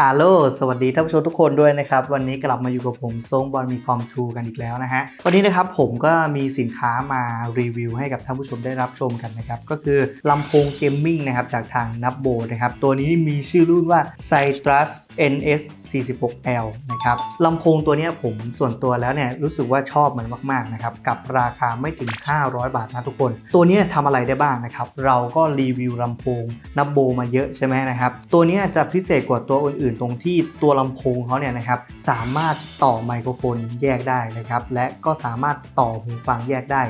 อาโลสวัสดีท่านผู้ชมทุกคนด้วยนะครับ วันนี้กลับมาอยู่กับผมทรงบอลมีคอมทูกันอีกแล้วนะฮะ วันนี้นะครับผมก็มีสินค้ามารีวิวให้กับท่านผู้ชมได้รับชมกันนะครับ ก็คือลำโพงเกมมิ่งนะครับจากทางนับโบนะครับ ตัวนี้มีชื่อรุ่นว่า Citrus NS 46L นะครับลำโพงตัวนี้ผมส่วนตัวแล้วเนี่ยรู้สึกว่าชอบมันมากๆนะครับกับราคาไม่ถึง 500 บาทนะทุกคน ตัวนี้ทำอะไรได้บ้างนะครับเราก็รีวิวลำโพงนับโบมาเยอะใช่ไหมนะครับตัวนี้จะพิเศษกว่าตัวอื่นๆตรงที่ตัวลำโพงเขาเนี่ยนะครับสามารถต่อไมโครโฟนแยกได้นะครับ และก็สามารถต่อหูฟังแยกได้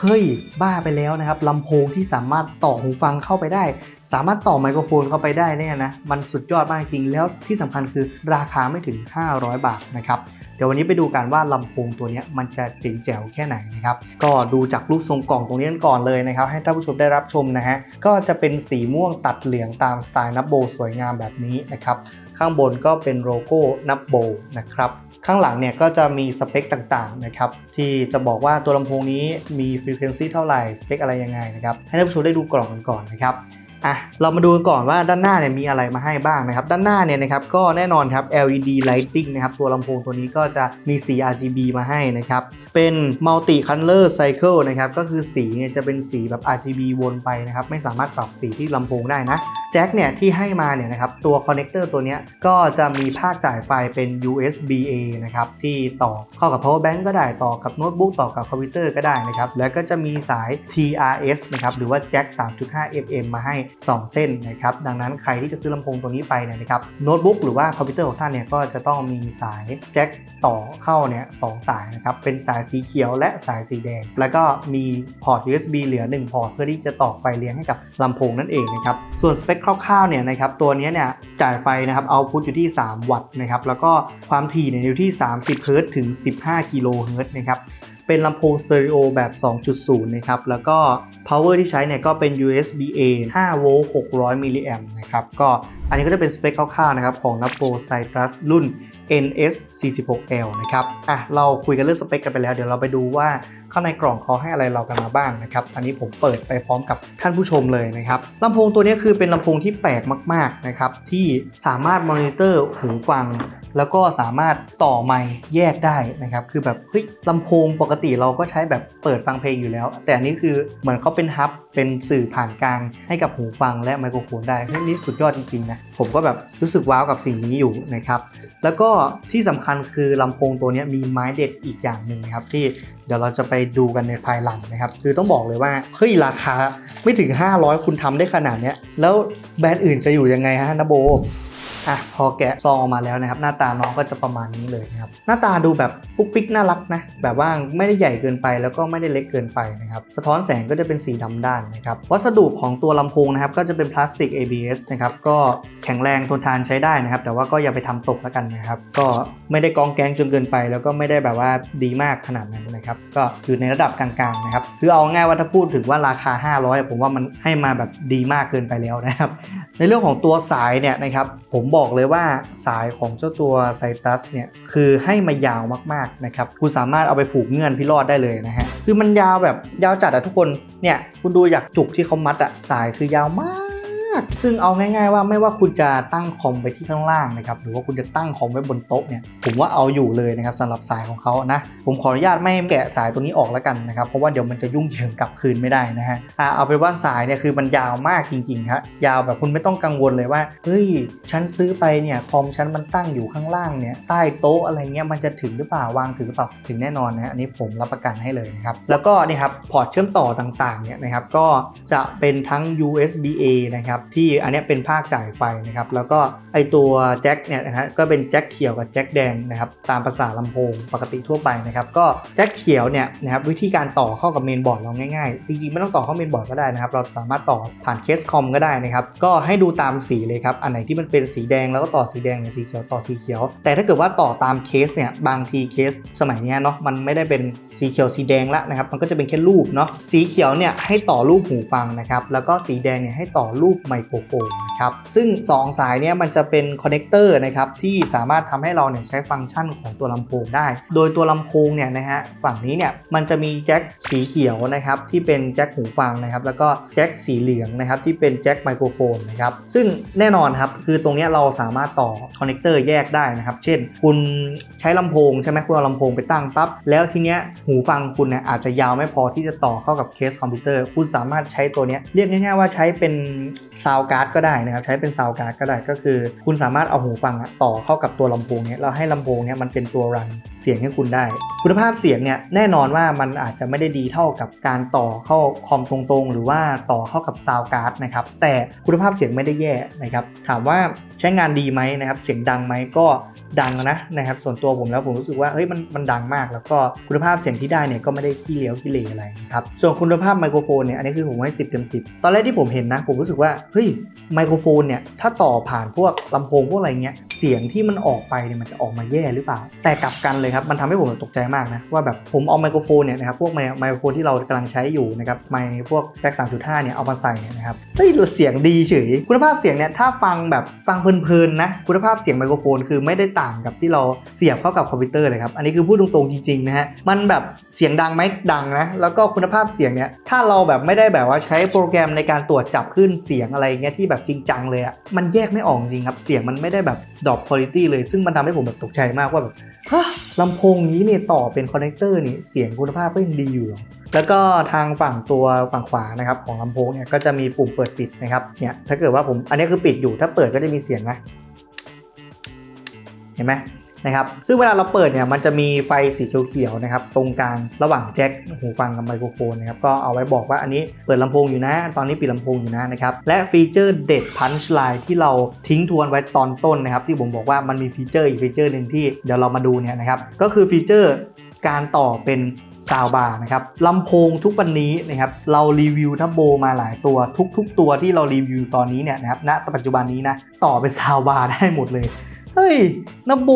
เฮ้ย บ้าไปแล้วนะครับลำโพงที่สามารถต่อหูฟังเข้าไปได้ สามารถต่อไมโครโฟนเข้าไปได้เนี่ยนะ มันสุดยอดมากจริง แล้วที่สำคัญคือราคาไม่ถึง 500 บาทนะครับ เดี๋ยววันนี้ไปดูกันว่าลำโพงตัวนี้มันจะเจ๋งแจ๋วแค่ไหนนะครับ ก็ดูจากรูปทรงกล่องตรงนี้กันก่อนเลยนะครับ ให้ท่านผู้ชมได้รับชมนะฮะ ก็จะเป็นสีม่วงตัดเหลืองตามสไตล์นับโบสวยงามแบบนี้นะครับ ข้างบนก็เป็นโลโก้นับโบนะครับข้างหลังเนี่ยก็จะมีสเปคต่างๆนะครับที่จะบอกว่าตัวลำโพงนี้มีฟ r ี q u e n c y เท่าไหร่สเปคอะไรยังไงนะครับให้ท่านผู้ชมได้ดูกล่องกันก่อนนะครับอะเรามาดูกันก่อนว่าด้านหน้าเนี่ยมีอะไรมาให้บ้างนะครับ ด้านหน้าเนี่ยนะครับก็แน่นอนครับ LED lighting นะครับตัวลำโพงตัวนี้ก็จะมีสี RGB มาให้นะครับ เป็น multi color cycle นะครับก็คือสีเนี่ยจะเป็นสีแบบ RGB วนไปนะครับ ไม่สามารถปรับสีที่ลำโพงได้นะ จ็คเนี่ยที่ให้มาเนี่ยนะครับตัวคอนเน c เตอร์ตัวนี้ก็จะมีภาคจ่ายไฟเป็น USB A นะครับที่ต่อเข้ากับ power bank ก็ได้ต่อกับโน้ตบุ๊กต่อกับคอมพิวเตอร์ก็ได้นะครับแล้วก็จะมีสาย TRS นะครับหรือว่าแจ็ค3.5 mm มาให้ 2 เส้นนะครับดังนั้นใครที่จะซื้อลำโพงตัวนี้ไปเนี่ยนะครับโน้ตบุ๊กหรือว่าคอมพิวเตอร์ของท่านเนี่ยก็จะต้องมีสายแจ็คต่อเข้าเนี่ยสองสายนะครับเป็นสายสีเขียวและสายสีแดง แล้วก็มีพอร์ต USB เหลือ 1 พอร์ตเพื่อที่จะต่อไฟเลี้ยงให้กับลำโพงนั่นเองนะครับส่วนสเปคคร่าวๆเนี่ยนะครับตัวนี้เนี่ยจ่ายไฟนะครับเอาพุทอยู่ที่ 3 วัตต์นะครับแล้วก็ความถี่เนี่ยอยู่ที่ 30เฮิรตซ์ถึง 15 กิโลเฮิรตซ์นะครับเป็นลำโพงสเตอริโอแบบ 2.0 นะครับ แล้วก็ power ที่ใช้เนี่ยก็เป็น USB A 5 โวลต์ 600 มิลลิแอมป์นะครับ ก็อันนี้ก็จะเป็นสเปคคร่าวๆนะครับ ของ n a p o Cypress รุ่น NS 46L นะครับ อะ เราคุยกันเรื่องสเปคกันไปแล้ว เดี๋ยวเราไปดูว่าข้างในกล่องเขาให้อะไรเรากันมาบ้างนะครับ อันนี้ผมเปิดไปพร้อมกับท่านผู้ชมเลยนะครับลำโพงตัวนี้คือเป็นลำโพงที่แปลกมากๆนะครับที่สามารถมอนิเตอร์หูฟัง แล้วก็สามารถต่อไมค์แยกได้นะครับคือแบบเฮ้ยลำโพงปกติเราก็ใช้แบบเปิดฟังเพลงอยู่แล้ว แต่อันนี้คือเหมือนเขาเป็นฮับเป็นสื่อผ่านกลางให้กับหูฟังและไมโครโฟนได้เฮ้ยนี่สุดยอดจริงๆนะผมก็แบบรู้สึกว้าวกับสิ่งนี้อยู่นะครับแล้วก็ที่สำคัญคือลำโพงตัวนี้มีไม้เด็ดอีกอย่างหนึ่งนะครับที่เดี๋ยวเราจะไปดูกันในภายหลังนะครับ คือต้องบอกเลยว่าเฮ้ยราคาไม่ถึง 500 คุณทำได้ขนาดเนี้ย แล้วแบรนด์อื่นจะอยู่ยังไงฮะนะโบ อะพอแกะซองออกมาแล้วนะครับหน้าตาน้องก็จะประมาณนี้เลยนะครับหน้าตาดูแบบปุ๊กปิ๊กน่ารักนะแบบว่าไม่ได้ใหญ่เกินไปแล้วก็ไม่ได้เล็กเกินไปนะครับสะท้อนแสงก็จะเป็นสีดำด้านนะครับวัสดุของตัวลำโพงนะครับก็จะเป็นพลาสติก ABS นะครับก็แข็งแรงทนทานใช้ได้นะครับ แต่ว่าก็อย่าไปทำตกแล้วกันนะครับก็ไม่ได้กองแกงจนเกินไป แล้วก็ไม่ได้แบบว่าดีมากขนาดนั้นนะครับก็อยู่ในระดับกลางๆนะครับคือเอาง่ายว่าถ้าพูดถึงว่าราคา 500 ผมว่ามันให้มาแบบดีมากเกินไปแล้วนะครับ ในเรื่องของตัวสายเนี่ยนะครับผมบอกเลยว่าสายของเจ้าตัวไซตัสเนี่ยคือให้มายาวมากๆนะครับคุณสามารถเอาไปผูกเงื่อนพิรอดได้เลยนะฮะคือมันยาวแบบยาวจัดอะทุกคนเนี่ยคุณดูอยากจุกที่เขามัดอะสายคือยาวมาก ซึ่งเอาง่าย ๆ ว่าไม่ว่าคุณจะตั้งคอมไปที่ข้างล่างนะครับ หรือว่าคุณจะตั้งคอมไว้บนโต๊ะเนี่ย ผมว่าเอาอยู่เลยนะครับสำหรับสายของเขานะ ผมขออนุญาตไม่แกะสายตัวนี้ออกแล้วกันนะครับ เพราะว่าเดี๋ยวมันจะยุ่งเหยิงกลับคืนไม่ได้นะฮะเอาเป็นว่าสายเนี่ยคือมันยาวมากจริงๆครับยาวแบบคุณไม่ต้องกังวลเลยว่า เฮ้ย ฉันซื้อไปเนี่ยคอมฉันมันตั้งอยู่ข้างล่างเนี่ยใต้โต๊ะอะไรเงี้ยมันจะถึงหรือเปล่าวางถึงหรือเปล่าถึงแน่นอนนะฮะอันนี้ผมรับประกันให้เลยนะครับแล้วก็นี่ครับพอร์ตเชื่อมต่อต่างๆเนี่ยนะครับก็จะเป็นทั้ง USB A นะครับที่อันนี้เป็นภาคจ่ายไฟนะครับแล้วก็ไอตัวแจ็คเนี่ยนะฮะก็เป็นแจ็คเขียวกับแจ็คแดงนะครับตามภาษาลำโพงปกติทั่วไปนะครับก็แจ็คเขียวเนี่ยนะครับวิธีการต่อเข้ากับเมนบอร์ดเราง่ายๆ จริงๆ ไม่ต้องต่อเข้าเมนบอร์ดก็ได้นะครับ เราสามารถต่อผ่านเคสคอมก็ได้นะครับก็ให้ดูตามสีเลยครับอันไหนที่มันเป็นสีแดงแล้วก็ต่อสีแดงเนี่ยสีเขียวต่อสีเขียว แต่ถ้าเกิดว่าต่อตามเคสเนี่ยบางทีเคสสมัยนี้เนาะมันไม่ได้เป็นสีเขียวสีแดงละนะครับมันก็จะเป็นแค่รูปเนาะสีเขียวเนี่ยให้ต่อรูปหูฟังนะครับแล้วก็สีแดงเนี่ยให้ต่อรูปไมไมโครโฟนนะครับซึ่ง 2 สายเนี้ยมันจะเป็นคอนเนคเตอร์นะครับที่สามารถทำให้เราเนี่ยใช้ฟังก์ชันของตัวลำโพงได้ โดยตัวลำโพงเนี่ยนะฮะฝั่งนี้เนี่ยมันจะมีแจ็คสีเขียวนะครับที่เป็นแจ็คหูฟังนะครับแล้วก็แจ็คสีเหลืองนะครับที่เป็นแจ็คไมโครโฟนนะครับซึ่งแน่นอนครับคือตรงเนี้ยเราสามารถต่อคอนเนคเตอร์แยกได้นะครับเช่น คุณใช้ลำโพงใช่ไหมคุณเอาลำโพงไปตั้งปั๊บแล้วทีเนี้ยหูฟังคุณเนี่ยอาจจะยาวไม่พอที่จะต่อเข้ากับเคสคอมพิวเตอร์ คุณสามารถใช้ตัวเนี้ยเรียกง่ายๆว่าใช้เป็นซาวการ์ดก็ได้นะครับใช้เป็นซาวการ์ดก็ได้ก็คือ คุณสามารถเอาหูฟังอะต่อเข้ากับตัวลำโพงเนี้ยแล้วให้ลำโพงเนี้ยมันเป็นตัวรันเสียงให้คุณได้ คุณภาพเสียงเนี่ยแน่นอนว่ามันอาจจะไม่ได้ดีเท่ากับการต่อเข้าคอมตรงๆ หรือว่าต่อเข้ากับซาวการ์ดนะครับแต่คุณภาพเสียงไม่ได้แย่นะครับถามว่าใช้งานดีไหมนะครับเสียงดังไหมก็ดังนะนะครับส่วนตัวผมแล้วผมรู้สึกว่าเฮ้ยมันมันดังมาก แล้วก็คุณภาพเสียงที่ได้เนี่ยก็ไม่ได้ขี้เลี้ยวขี้เหร่อะไรนะครับส่วนคุณภาพไมโครโฟนเนี่ยอันนี้คือผมให้ 10เต็ม10 ตอนแรกที่ผมเห็นนะผมรู้สึกว่าเฮ้ยไมโครโฟนเนี่ยถ้าต่อผ่านพวกลำโพงพวกอะไรเงี้ยเสียงที่มันออกไปเนี่ยมันจะออกมาแย่หรือเปล่า แต่กลับกันเลยครับมันทำให้ผมตกใจมากนะว่าแบบผมเอาไมโครโฟนเนี่ยนะครับพวกไมโครโฟนที่เรากำลังใช้อยู่นะครับไมพวกแจ็ค3.5เนี่ยเอามาใส่เนี่ยนะครับเฮ้ยเสียงดีเฉยคุณภาพเสียงเนี่ยถ้าฟังแบบฟังเพลินๆนะคุณภาพเสียงไมโครโฟนคือไม่ได้ต่างกับที่เราเสียบเข้ากับคอมพิวเตอร์เลยครับอันนี้คือพูดตรงๆจริงๆนะฮะมันแบบเสียงดังไหมดังนะแล้วก็คุณภาพเสียงเนี่ยถ้าเราแบบไม่ได้แบบว่าใช้โปรแกรมในการตรวจจับขึ้นเสียงอะไรเงี้ยที่แบบจริงจังเลยอะมันแยกไม่ออกจริงครับ เสียงมันไม่ได้แบบดรอปคุณภาพเลย ซึ่งมันทำให้ผมแบบตกใจมากว่าแบบฮะลำโพงนี้เนี่ยต่อเป็นคอนเนคเตอร์นี่เสียงคุณภาพก็ยังดีอยู่หรอแล้วก็ทางฝั่งตัวฝั่งขวานะครับของลำโพงเนี่ยก็จะมีปุ่มเปิดปิดนะครับเนี่ยถ้าเกิดว่าผมอันนี้คือปิดอยู่ถ้าเปิดก็จะมีเสียงนะเห็นไหม นะครับซึ่งเวลาเราเปิดเนี่ยมันจะมีไฟสีเขียวๆนะครับตรงกลางระหว่างแจ็คหูฟังกับไมโครโฟนนะครับก็เอาไว้บอกว่าอันนี้เปิดลำโพงอยู่นะ ตอนนี้ปิดลำโพงอยู่นะนะครับและฟีเจอร์เด็ดพันช์ไลน์ที่เราทิ้งทวนไว้ตอนต้นนะครับที่ผมบอกว่ามันมีฟีเจอร์อีกฟีเจอร์หนึ่งที่เดี๋ยวเรามาดูเนี่ยนะครับก็คือฟีเจอร์การต่อเป็นซาวบาร์นะครับลำโพงทุกวันนี้นะครับเรารีวิวทับโบมาหลายตัว ทุก ๆ ตัวที่เรารีวิวตอนนี้เนี่ยนะครับณปัจจุบันนี้นะต่อเป็นซาวบาร์ได้หมดเลย เฮ้ยนโบ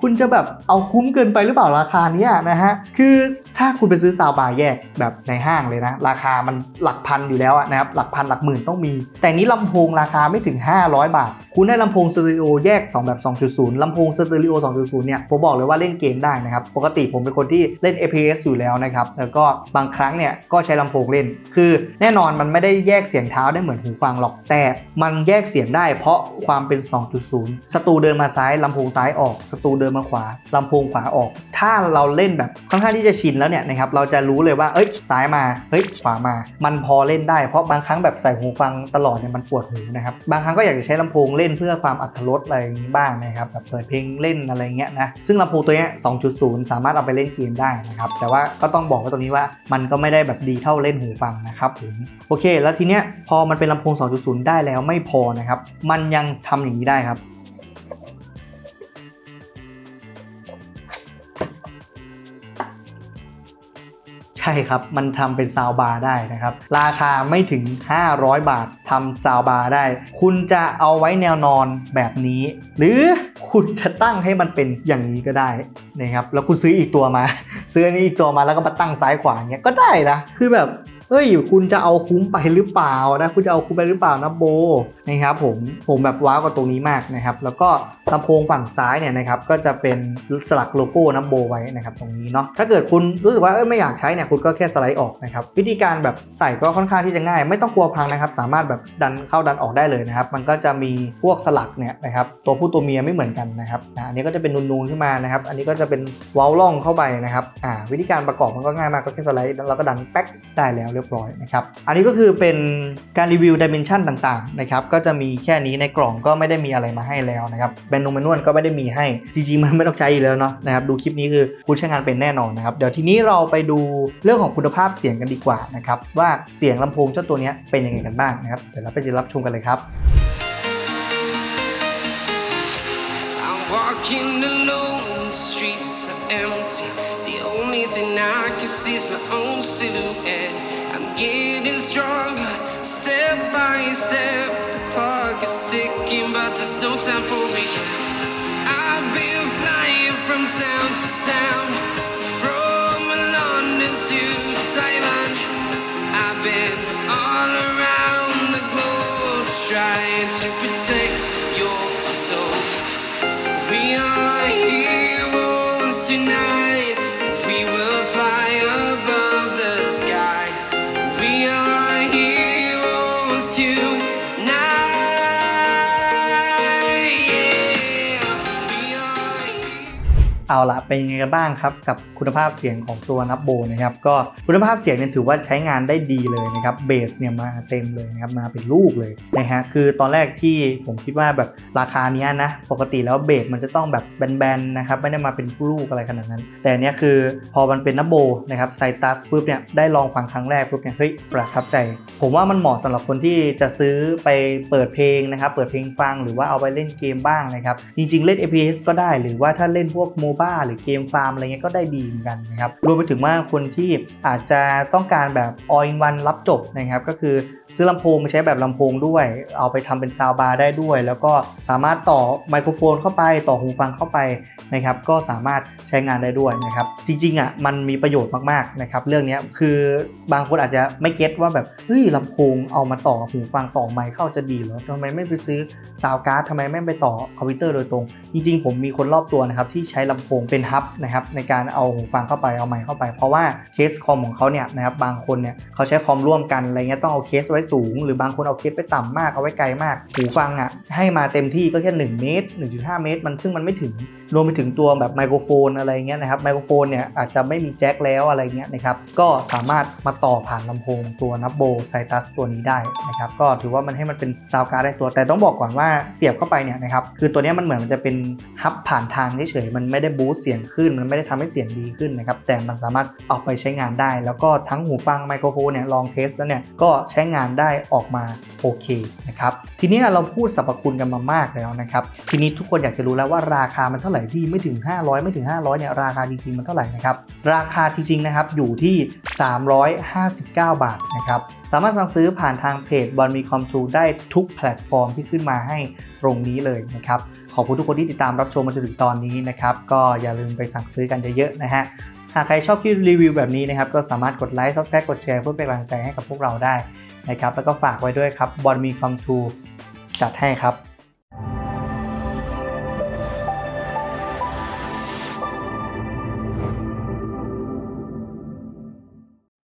คุณจะแบบเอาคุ้มเกินไปหรือเปล่าราคาเนี้ยนะฮะ คือถ้าคุณไปซื้อซาวบาร์แยกแบบในห้างเลยนะ ราคามันหลักพันอยู่แล้วนะครับ หลักพันหลักหมื่นต้องมี แต่นี้ลำโพงราคาไม่ถึง 500 บาท คุณได้ลำโพงสเตอริโอแยก 2 แบบ 2.0ลำโพงสเตอริโอ 2.0 เนี่ย ผมบอกเลยว่าเล่นเกมได้นะครับ ปกติผมเป็นคนที่เล่น APS อยู่แล้วนะครับ แล้วก็บางครั้งเนี่ยก็ใช้ลำโพงเล่น คือแน่นอนมันไม่ได้แยกเสียงเท้าได้เหมือนหูฟังหรอก แต่มันแยกเสียงได้ เพราะความเป็น 2.0ศัตรูเดินมาซ้ายลำโพงซ้ายออกศัตรูเดินมาขวาลำโพงขวาออก ถ้าเราเล่นแบบค่อนข้างที่จะชินแล้วเนี่ยนะครับเราจะรู้เลยว่าเอ้ยซ้ายมาเฮ้ยขวามา มันพอเล่นได้เพราะบางครั้งแบบใส่หูฟังตลอดเนี่ยมันปวดหูนะครับบางครั้งก็อยากจะใช้ลำโพงเล่นเพื่อความอัตรสอะไรอย่างนี้บ้างนะครับแบบเปิดเพลงเล่นอะไรเงี้ยนะซึ่งลำโพงตัวเนี้ย2.0 สามารถเอาไปเล่นเกมได้นะครับแต่ว่าก็ต้องบอกไว้ตรงนี้ว่ามันก็ไม่ได้แบบดีเท่าเล่นหูฟังนะครับผมโอเค แล้วทีเนี้ยพอมันเป็นลำโพง 2.0 ได้แล้วไม่พอนะครับมันยังทำอย่างนี้ได้ครับ ช่ครับ มันทำเป็นซาวบาร์ได้นะครับ ราคาไม่ถึง 500 บาททำซาวบาร์ได้ คุณจะเอาไว้แนวนอนแบบนี้ หรือคุณจะตั้งให้มันเป็นอย่างนี้ก็ได้นะครับ แล้วคุณซื้ออีกตัวมา ซื้ออันนี้อีกตัวมาแล้วก็มาตั้งซ้ายขวาเงี้ยก็ได้นะ คือแบบเอ้ย คุณจะเอาคุ้มไปหรือเปล่านะ คุณจะเอาคุ้มไปหรือเปล่านะโบ นะครับผมผมแบบว้าวกับตรงนี้มากนะครับแล้วก็ลำโพงฝั่งซ้ายเนี่ยนะครับก็จะเป็นสลักโลโก้น้ำโบไว้นะครับตรงนี้เนาะถ้าเกิดคุณรู้สึกว่าเอ้ยไม่อยากใช้เนี่ยคุณก็แค่สไลด์ออกนะครับวิธีการแบบใส่ก็ค่อนข้างที่จะง่าย ไม่ต้องกลัวพังนะครับ สามารถแบบดันเข้าดันออกได้เลยนะครับมันก็จะมีพวกสลักเนี่ยนะครับตัวผู้ตัวเมียไม่เหมือนกันนะครับอันนี้ก็จะเป็นนูนๆขึ้นมานะครับอันนี้ก็จะเป็นเว้าล่องเข้าไปนะครับอ่าวิธีการประกอบมันก็ง่ายมากก็แค่สไลด์แล้วก็ดันแป๊กได้แล้วเรียบร้อยนะครับอันนี้ก็คือเป็นการรีวิวดิเมนชันต่างๆนะครับก็็จะมีแค่นี้ในกล่องก็ไม่ได้มีอะไรมาให้แล้วนะครับแบนนูแมนนวลก็ไม่ได้มีให้จริงๆมันไม่ต้องใช้อยู่แล้วเนาะนะครับดูคลิปนี้คือคุณใช้งานเป็นแน่นอนนะครับเดี๋ยวทีนี้เราไปดูเรื่องของคุณภาพเสียงกันดีกว่านะครับว่าเสียงลำโพงเจ้าตัวนี้เป็นยังไงกันบ้างนะครับเดี๋ยวเราไปรับชมกันเลยครับ walking alone, the streets are empty. The only thing I can see is my own silhouette. I'm getting stronger, step by step. Clock is ticking, but there's no time for regrets. I've been flying from town to town, from London to Taiwan. I've been all around the globe trying to protect เอาละเป็นยังไงกันบ้างครับ กับคุณภาพเสียงของตัวนับโบนะครับ ก็คุณภาพเสียงเนี่ยถือว่าใช้งานได้ดีเลยนะครับเบสเนี่ยมาเต็มเลยนะครับมาเป็นลูกเลยนะฮะคือตอนแรกที่ผมคิดว่าแบบราคาเนี้ยนะ ปกติแล้วเบสมันจะต้องแบบแบนๆนะครับไม่ได้มาเป็นลูกอะไรขนาดนั้น แต่เนี้ยคือพอมันเป็นนับโบนะครับไซตัสปุ๊บเนี่ยได้ลองฟังครั้งแรกปุ๊บเนี่ยเฮ้ยประทับใจ ผมว่ามันเหมาะสำหรับคนที่จะซื้อไปเปิดเพลงนะครับเปิดเพลงฟังหรือว่าเอาไปเล่นเกมบ้างนะครับจริงๆเล่น FPS ก็ได้หรือว่าถ้าเล่นพวกโมบ้าหรือเกมฟาร์มอะไรเงี้ยก็ได้ดีเหมือนกันนะครับรวมไปถึงว่าคนที่อาจจะต้องการแบบออยวันรับจบนะครับก็คือซื้อลำโพงมาใช้แบบลำโพงด้วย เอาไปทำเป็นซาวบาร์ได้ด้วย แล้วก็สามารถต่อไมโครโฟนเข้าไปต่อหูฟังเข้าไปนะครับก็สามารถใช้งานได้ด้วยนะครับจริงๆอะมันมีประโยชน์มากๆนะครับเรื่องนี้คือบางคนอาจจะไม่เก็ตว่าแบบเฮ้ยลำโพงเอามาต่อหูฟังต่อไมค์เข้าจะดีเหรอทำไมไม่ไปซื้อซาวการ์ดทำไมไม่ไปต่อคอมพิวเตอร์โดยตรง จริงๆ ผมมีคนรอบตัวนะครับที่ใช้ลำโพงเป็นฮับนะครับในการเอาหูฟังเข้าไปเอาไมค์เข้าไป เพราะว่าเคสคอมของเขาเนี่ยนะครับบางคนเนี่ยเขาใช้คอมร่วมกันอะไรเงี้ยต้องเอาเคสไว้สูง หรือบางคนเอาเคสไปต่ำมากเอาไว้ไกลมาก หูฟังอะให้มาเต็มที่ก็แค่1เมตร1.5 เมตร มันซึ่งมันไม่ถึงรวมไปถึงตัวแบบไมโครโฟนอะไรเงี้ยนะครับไมโครโฟนเนี่ยอาจจะไม่มีแจ็คแล้วอะไรเงี้ยนะครับก็สามารถมาต่อผ่านลำโพงตัวนับโบไซตัสตัวนี้ได้นะครับก็ถือว่ามันให้มันเป็นซาวการ์ดได้ตัว แต่ต้องบอกก่อนว่าเสียบเข้าไปเนี่ยนะครับคือตัวนี้มันเหมือนมันจะเป็นฮับผ่านทางเฉยๆมันไม่ได้บูสต์เสียงขึ้น มันไม่ได้ทำให้เสียงดีขึ้นนะครับแต่มันสามารถเอาไปใช้งานได้ แล้วก็ทั้งหูฟังไมโครโฟนเนี่ยลองเทสแล้วเนี่ยก็ใช้งานได้ออกมาโอเคนะครับทีนี้เราพูดสรรพคุณกันมามากแล้วนะครับทีนี้ทุกคนอยากจะรู้แล้วว่าราคามันเท่าไหร่พี่ไม่ถึง 500 ไม่ถึง 500เนี่ยราคาจริงๆมันเท่าไหร่นะครับราคาจริงๆนะครับอยู่ที่ 359 บาทนะครับสามารถสั่งซื้อผ่านทางเพจบอลมีคอมทูได้ทุกแพลตฟอร์มที่ขึ้นมาให้ตรงนี้เลยนะครับขอบคุณทุกคนที่ติดตามรับชมมาจนถึงตอนนี้นะครับก็อย่าลืมไปสั่งซื้อกันเยอะๆนะฮะ หากใครชอบคลิปรีวิวแบบนี้นะครับก็สามารถกดไลค์ซับสไครต์กดแชร์เพื่อเป็นกำลังใจให้กับพวกเราได้นะครับแล้วก็ฝากไว้ด้วยครับบอลมีคอมทูจัดให้ครับ